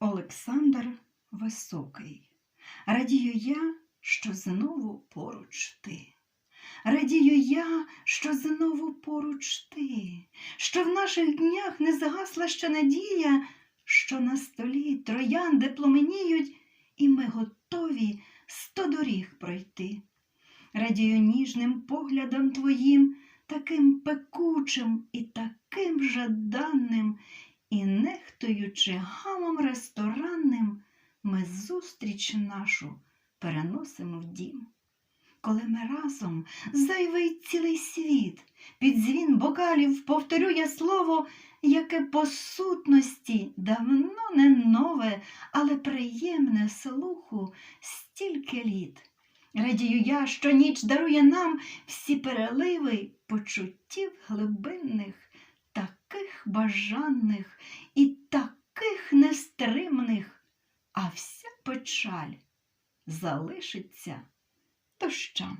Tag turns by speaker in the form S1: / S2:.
S1: Олександр Високий. Радію я, що знову поруч ти. Радію я, що знову поруч ти, що в наших днях не згасла ще надія, що на столі троянди пламеніють, і ми готові сто доріг пройти. Радію ніжним поглядом твоїм, таким пекучим і таким жаданним, і нехтуючи гамом ресторанним, ми зустріч нашу переносимо в дім. Коли ми разом зайвий цілий світ, під дзвін бокалів повторює слово, яке по сутності давно не нове, але приємне слуху стільки літ. Радію я, що ніч дарує нам всі переливи почуттів глибинних, таких бажаних і таких нестримних, а вся печаль залишиться дощам.